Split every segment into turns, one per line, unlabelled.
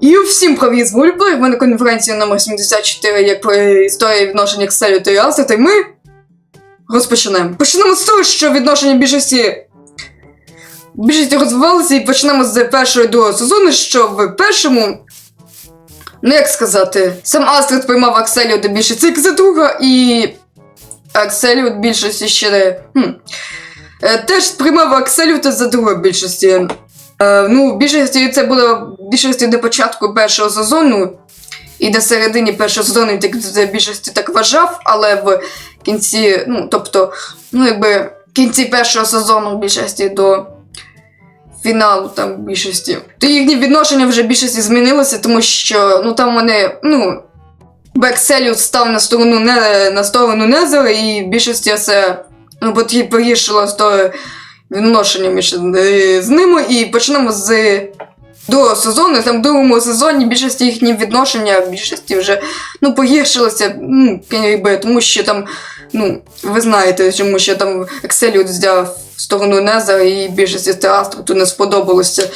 І всім привіт, з Гульплей, в мене конференція номер 74, як про історія відношення Excel та Яси, та й ми розпочнемо. Почнемо з того, що відношення більшості більшості розвивалися, і почнемо з першого і другого сезону, що в першому, ну як сказати, сам Астрид приймав Акселіо до більшості як за друга, і від більшості ще не. Хм, е, теж приймав Акселіо за друга більшості. Е, ну, більшості це було більшості до початку першого сезону, і до середині першого сезону він так в більшості так вважав, але в кінці, ну, тобто, ну, якби в кінці першого сезону в більшості до фіналу там в більшості. То їхні відношення вже більшості змінилося, тому що ну там вони, ну. Бекселіус став на сторону не на сторону Незера, і в більшості це ну, погіршило з відношення між е, з ними. І почнемо з другого сезону. Там в другому сезоні більшості їхні відношення більшості вже ну, погіршилося. Ну, якби, тому що там, ну, ви знаєте, чому що там Екселіус взяв сторону Незера, і більшості Теастру не сподобалося.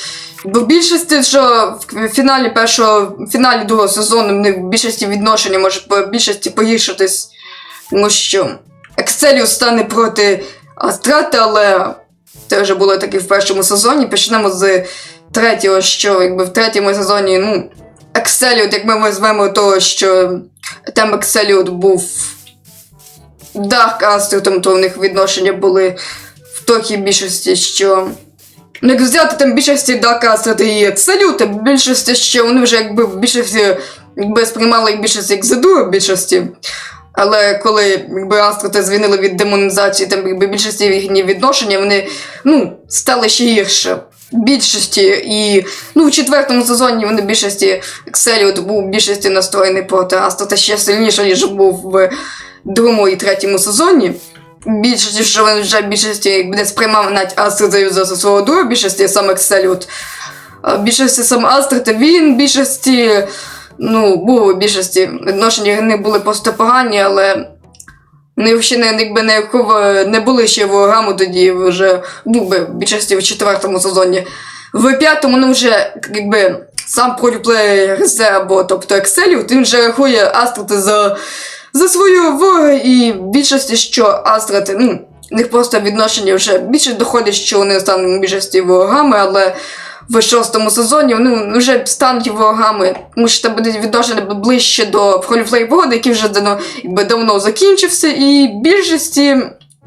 Бо в більшості, що в фіналі першого в фіналі другого сезону в них більшості відношення може по більшості погіршитись, тому що Екселіус стане проти Астрати, але це вже було таке в першому сезоні. Почнемо з третього, що якби в третьому сезоні, ну, Екселіот, як ми візьмемо того, що там Екселіот був Дарк Астротом, то в них відношення були в трохи більшості, що. Ну, як взяти там більшості Дарк Астрот і Екселіота, більшості, що вони вже якби в більшості якби сприймали їх більшості як задуру в більшості. Але коли якби Астроти звільнили від демонізації, там якби більшості їхні відношення, вони ну, стали ще гірше. Більшості. І ну, в четвертому сезоні вони більшості Екселіот був в більшості настроєний проти Астрота ще сильніше, ніж був в другому і третьому сезоні. Більшості, що він вже більшості не сприймав навіть Астрота за свого друга, більшості сам. А більшості сам Астрид, він більшості ну, було в більшості відношення не були просто погані, але вони ще не, якби не, не були ще ворогами тоді вже ну, би, більшості в четвертому сезоні. В п'ятому, ну вже якби сам пролюблеє або тобто Екселів, він вже рахує Астрати за, за свою ворога, і більшості, що Астрати, ну, в них просто відношення вже більше доходить, що вони стануть більшості ворогами, але в шостому сезоні вони вже стануть ворогами, тому що там буде відношення ближче до Проліфлей погоди, який вже давно, якби, давно закінчився, і більшості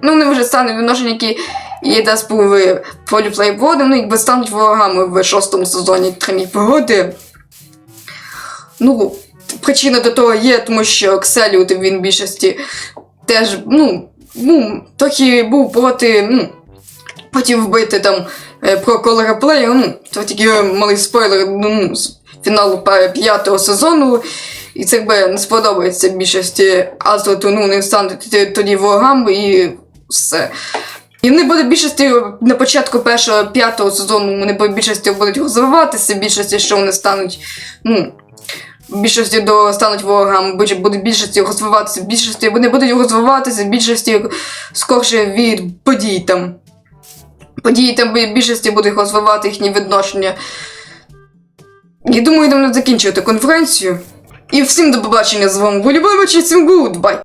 ну, вони вже стануть відношення, які і дасть був Проліфлей погоди, вони якби стануть ворогами в шостому сезоні Тримій погоди. Ну, причина до того є, тому що Кселіут він в більшості теж, ну, ну, трохи був проти, ну, хотів вбити там про Колора Плея, ну, це тільки малий спойлер ну, з фіналу п'ятого сезону. І це якби не сподобається більшості Азоту, ну, не стануть тоді ворогами і все. І вони будуть більшості на початку першого п'ятого сезону вони більшості будуть розвиватися, більшості, що вони стануть, ну, більшості до стануть ворогами, буде буде більшості розвиватися, більшості вони будуть розвиватися, більшості скорше від подій там. Події там більшості будуть розвивати їхні відношення. Я думаю, йдемо закінчувати конференцію. І всім до побачення з вами Волюбович і всім гудбай!